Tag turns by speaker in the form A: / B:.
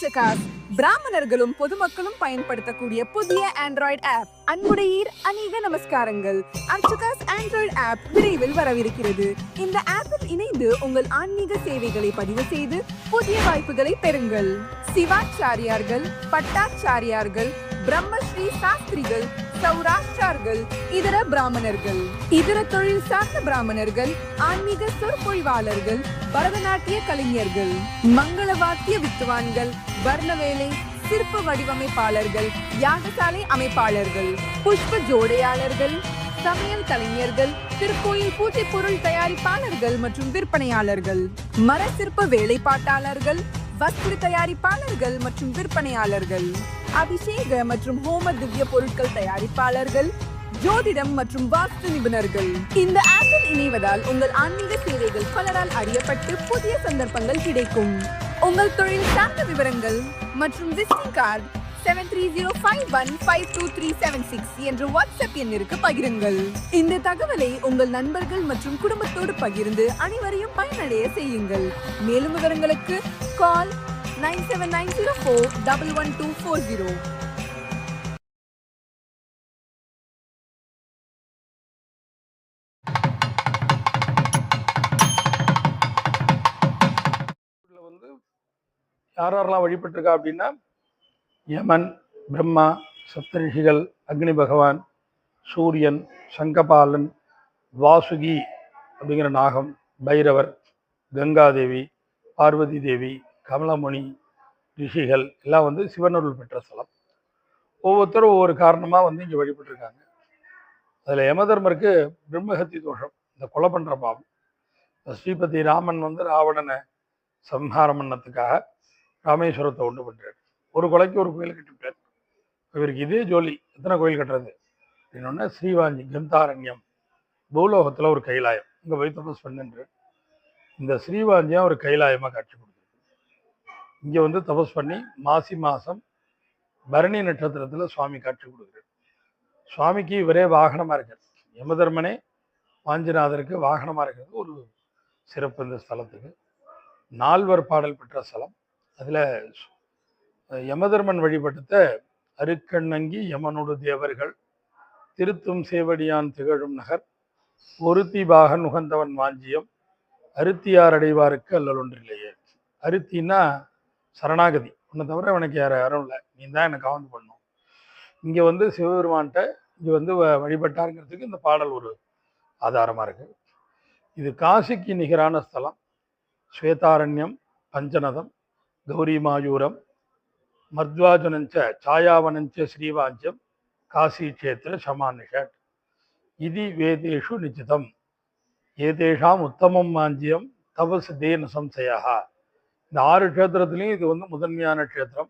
A: பிக்சகாஸ் பிராமணர்களும் பொதுமக்களும் பயன்படுத்தக்கூடிய புதிய ஆண்ட்ராய்டு ஆப் அன்புடையீர் அநேக நமஸ்காரங்கள். அர்ச்சகாஸ் ஆண்ட்ராய்டு ஆப் விரைவில் வரவிருக்கிறது. இந்த ஆப்பில் இணைந்து உங்கள் ஆன்மீக சேவைகளை பதிவு செய்து புதிய வாய்ப்புகளை பெறுங்கள். சிவாச்சாரியார்கள் பட்டாச்சாரியார்கள் பிரம்மஸ்ரீ சாஸ்திரிகள் சௌராஷ்டிரார்கள் இதர பிராமணர்கள். இதர தொழில் சார்ந்த பிராமணர்கள் ஆன்மீக சொற்பொழிவாளர்கள் பரதநாட்டிய கலைஞர்கள் மங்கள வாத்திய வித்துவான்கள் வர்ணவேலை சிற்ப வடிவமைப்பாளர்கள் யாகசாலை அமைப்பாளர்கள் புஷ்ப ஜோடையாளர்கள் சமையல் கலைஞர்கள் திருக்கோயில் பூஜை பொருள் தயாரிப்பாளர்கள் மற்றும் விற்பனையாளர்கள் மர சிற்ப வேலைப்பாட்டாளர்கள் வஸ்திர தயாரிப்பாளர்கள் மற்றும் விற்பனையாளர்கள் அபிஷேக மற்றும் ஹோம திவ்ய பொருட்கள் தயாரிப்பாளர்கள் ஜோதிடம் மற்றும் வாஸ்து நிபுணர்கள். இந்த ஆப்பில் இணைவதால் உங்கள் ஆன்மீக சேவைகள் பலரால் அறியப்பட்டு புதிய சந்தர்ப்பங்கள் கிடைக்கும். உங்கள் தொழில் சார்ந்த விவரங்கள் மற்றும் visiting card seven three zero five one five two three seven six என்ற வாட்ஸ்அப் எண்ணிற்கு பகிருங்கள். இந்த தகவலை உங்கள் நண்பர்கள் மற்றும் குடும்பத்தோடு பகிர்ந்து அனைவரையும் பயனடைய செய்யுங்கள். மேலும் விவரங்களுக்கு call nine seven nine zero four double one two
B: four zero யார் யாரெல்லாம் வழிபட்டிருக்கா அப்படின்னா யமன் பிரம்மா சப்தரிஷிகள் அக்னி பகவான் சூரியன் சங்கபாலன் வாசுகி அப்படிங்கிற நாகம் பைரவர் கங்காதேவி பார்வதி தேவி கமலமணி ரிஷிகள் எல்லாம் வந்து சிவனருள் பெற்ற ஸ்தலம். ஒவ்வொருத்தரும் ஒவ்வொரு காரணமாக வந்து இங்கே வழிபட்டிருக்காங்க. அதில் யமதர்மருக்கு பிரம்மஹத்தி தோஷம் இந்த கொலை பண்ணுற பாவம். ஸ்ரீபதி ராமன் வந்து ராவணனை சம்ஹாரம் பண்ணத்துக்காக ராமேஸ்வரத்தை உண்டு பண்றாரு. ஒரு கொலைக்கு ஒரு கோயில் கட்டிவிட்டார். இவருக்கு இதே ஜோலி. எத்தனை கோயில் கட்டுறது? அப்படின்னோடனே ஸ்ரீவாஞ்சி கந்தாரண்யம். பூலோகத்தில் ஒரு கைலாயம். இங்கே போய் தபஸ் பண்ணுன்ற. இந்த ஸ்ரீவாஞ்சியம் ஒரு கைலாயமாக காட்சி கொடுத்துருக்கு. இங்கே வந்து தபஸ் பண்ணி மாசி மாதம் பரணி நட்சத்திரத்தில் சுவாமி காட்சி கொடுக்குறார். சுவாமிக்கு இவரே வாகனமாக இருக்கார். யமதர்மனே வாஞ்சிநாதருக்கு வாகனமாக இருக்கிறது. ஒரு சிறப்பு இந்த ஸ்தலத்துக்கு. நால்வர் பாடல் பெற்ற ஸ்தலம். அதில் யமதர்மன் வழிபட்டத்தை அருக்கண்ணங்கி யமனோடு தேவர்கள் திருத்தும் சேவடியான் திகழும் நகர் ஒருத்தி பாகன் உகந்தவன் வாஞ்சியம் அருத்தியார் அடைவாருக்கு அல்லல் ஒன்றில்லையே அருத்தின்னா சரணாகதி. உன்னை தவிர எனக்கு யார் யாரும் இல்லை. நீ தான் எனக்கு காவந்து பண்ணும் இங்கே வந்து சிவபெருமான்கிட்ட இங்கே வந்து வ- வழிபட்டாருங்கிறதுக்கு இந்த பாடல் ஒரு ஆதாரமாக இருக்குது இது காசிக்கு நிகரான ஸ்தலம். ஸ்வேதாரண்யம் பஞ்சநதம் கௌரிமாயூரம் மர்த்வாஜனஞ்ச சாயாவனஞ்ச ஸ்ரீவாஞ்சியம் காசிக்ஷேத்திர சமானிஷட் இது வேதேஷு நிச்சிதம் ஏதேஷாம் உத்தமம் வாஞ்சியம் தபஸ் தேன சம்சயா இந்த ஆறு க்ஷேத்திரத்துலேயும் இது வந்து முதன்மையான க்ஷேத்திரம்